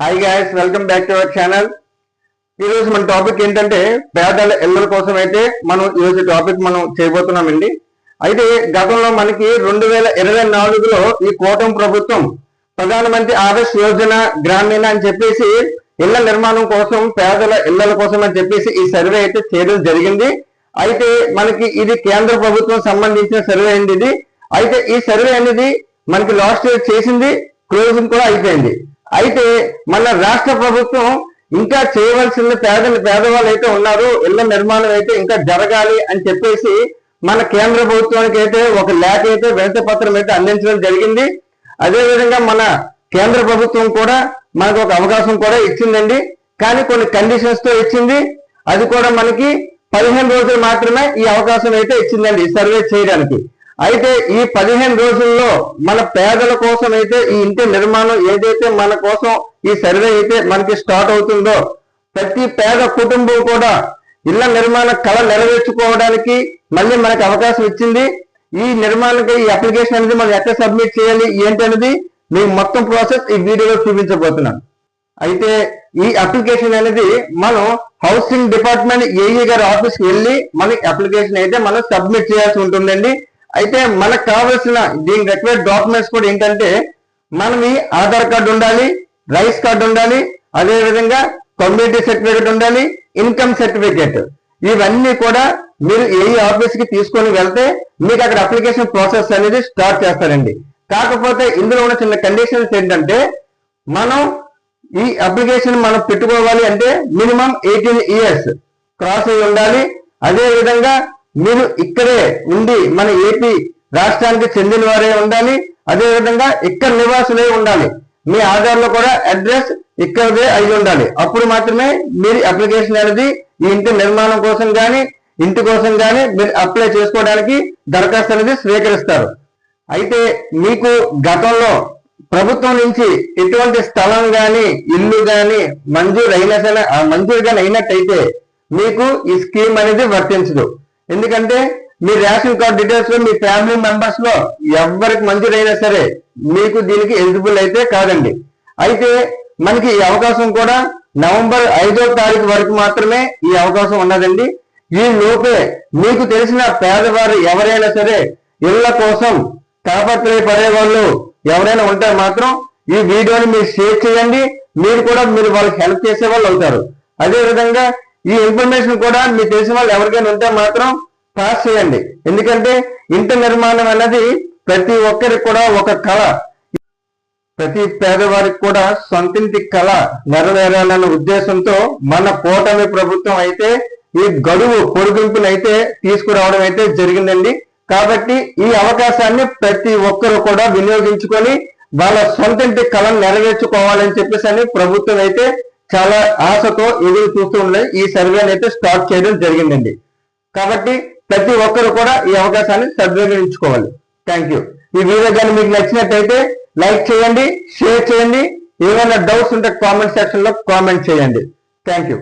Hi guys welcome back to our channel ఈ రోజు మన టాపిక్ ఏంటంటే పేదల ఇళ్ళ కోసం అయితే మనం ఈ రోజు టాపిక్ మనం చేయబోతున్నామండి. అయితే గతంలో మనకి రెండు వేల ఇరవై నాలుగులో ఈ కూటమి ప్రభుత్వం ప్రధానమంత్రి ఆవాస్ యోజన గ్రామీణ అని చెప్పేసి ఇళ్ళ నిర్మాణం కోసం పేదల ఇళ్ళ కోసం అని చెప్పేసి ఈ సర్వే అయితే చేయడం జరిగింది. అయితే మనకి ఇది కేంద్ర ప్రభుత్వం సంబంధించిన సర్వే అండి ఇది. అయితే ఈ సర్వే అనేది మనకి లాస్ట్ ఇయర్ చేసింది క్లోజింగ్ కూడా అయిపోయింది. అయితే మన రాష్ట్ర ప్రభుత్వం ఇంకా చేయవలసిన పేద పేదవాళ్ళు అయితే ఉన్నారు ఇళ్ళ నిర్మాణం అయితే ఇంకా జరగాలి అని చెప్పేసి మన కేంద్ర ప్రభుత్వానికి అయితే ఒక లేఖ అయితే వినతి పత్రం అయితే అందించడం జరిగింది. అదేవిధంగా మన కేంద్ర ప్రభుత్వం కూడా మనకు ఒక అవకాశం కూడా ఇచ్చిందండి. కానీ కొన్ని కండిషన్స్తో ఇచ్చింది. అది కూడా మనకి పదిహేను రోజులు మాత్రమే ఈ అవకాశం అయితే ఇచ్చిందండి సర్వే చేయడానికి. అయితే ఈ పదిహేను రోజుల్లో మన పేదల కోసం అయితే ఈ ఇంటి నిర్మాణం ఏదైతే మన కోసం ఈ సర్వే అయితే మనకి స్టార్ట్ అవుతుందో ప్రతి పేద కుటుంబం కూడా ఇళ్ళ నిర్మాణ కళ నెరవేర్చుకోవడానికి మళ్ళీ మనకి అవకాశం ఇచ్చింది. ఈ నిర్మాణానికి ఈ అప్లికేషన్ అనేది మనం ఎక్కడ సబ్మిట్ చేయాలి ఏంటి అనేది మీకు మొత్తం ప్రాసెస్ ఈ వీడియోలో చూపించబోతున్నాను. అయితే ఈ అప్లికేషన్ అనేది మనం హౌసింగ్ డిపార్ట్మెంట్ ఏఈ గారి ఆఫీస్కి వెళ్ళి మనకి అప్లికేషన్ అయితే మనం సబ్మిట్ చేయాల్సి ఉంటుందండి. అయితే మనకు కావాల్సిన దీని రిక్వైర్డ్ డాక్యుమెంట్స్ కూడా ఏంటంటే మనం ఈ ఆధార్ కార్డు ఉండాలి రైస్ కార్డు ఉండాలి అదే విధంగా కమ్యూనిటీ సర్టిఫికేట్ ఉండాలి ఇన్కమ్ సర్టిఫికేట్ ఇవన్నీ కూడా మీరు ఏ ఆఫీస్కి తీసుకొని వెళ్తే మీకు అక్కడ అప్లికేషన్ ప్రాసెస్ అనేది స్టార్ట్ చేస్తారండి. కాకపోతే ఇందులో ఉన్న చిన్న కండిషన్స్ ఏంటంటే మనం ఈ అప్లికేషన్ మనం పెట్టుకోవాలి అంటే మినిమం ఎయిటీన్ ఇయర్స్ క్రాస్ అయి ఉండాలి. అదే విధంగా మీరు ఇక్కడే ఉండి మన ఏపీ రాష్ట్రానికి చెందిన వారే ఉండాలి అదేవిధంగా ఇక్కడ నివాసులే ఉండాలి. మీ ఆధార్లో కూడా అడ్రస్ ఇక్కడే అయి ఉండాలి. అప్పుడు మాత్రమే మీరు అప్లికేషన్ అనేది ఈ ఇంటి నిర్మాణం కోసం కానీ ఇంటి కోసం కానీ మీరు అప్లై చేసుకోవడానికి దరఖాస్తు అనేది స్వీకరిస్తారు. అయితే మీకు గతంలో ప్రభుత్వం నుంచి ఎటువంటి స్థలం గాని ఇల్లు గాని మంజూరు అయినా సరే ఆ మంజూరు కానీ అయినట్టయితే మీకు ఈ స్కీమ్ అనేది వర్తించదు. ఎందుకంటే మీ రేషన్ కార్డ్ డీటెయిల్స్లో మీ ఫ్యామిలీ మెంబర్స్లో ఎవరికి మంచిదైనా సరే మీకు దీనికి ఎలిజిబుల్ అయితే కాదండి. అయితే మనకి ఈ అవకాశం కూడా నవంబర్ ఐదో తారీఖు వరకు మాత్రమే ఈ అవకాశం ఉన్నదండి. ఈ లోపే మీకు తెలిసిన పేదవారు ఎవరైనా సరే ఇళ్ళ కోసం తాపత్రయపడే వాళ్ళు ఎవరైనా ఉంటే మాత్రం ఈ వీడియోని మీరు షేర్ చేయండి. మీరు కూడా మీరు వాళ్ళకి హెల్ప్ చేసే వాళ్ళు అవుతారు. అదే విధంగా ఈ ఇన్ఫర్మేషన్ కూడా మీకు తెలిసిన వాళ్ళు ఎవరికైనా ఉంటే మాత్రం పాస్ చేయండి. ఎందుకంటే ఇంటి నిర్మాణం అనేది ప్రతి ఒక్కరికి కూడా ఒక కళ. ప్రతి పేదవారికి కూడా సొంతింటి కళ నెరవేరాలన్న ఉద్దేశంతో మన కూటమి ప్రభుత్వం అయితే ఈ గడువు పొడిగింపును అయితే తీసుకురావడం అయితే జరిగిందండి. కాబట్టి ఈ అవకాశాన్ని ప్రతి ఒక్కరు కూడా వినియోగించుకొని వాళ్ళ సొంతింటి కళను నెరవేర్చుకోవాలని చెప్పేసి అని ప్రభుత్వం అయితే చాలా ఆశతో ఎదురు చూస్తూ ఉన్నాయి. ఈ సర్వేని అయితే స్టార్ట్ చేయడం జరిగిందండి. కాబట్టి ప్రతి ఒక్కరు కూడా ఈ అవకాశాన్ని సద్వినియోగించుకోవాలి. థ్యాంక్ యూ ఈ వీడియో కానీ మీకు నచ్చినట్టయితే లైక్ చేయండి షేర్ చేయండి. ఏమైనా డౌట్స్ ఉంటే కామెంట్ సెక్షన్లో కామెంట్ చేయండి. Thank you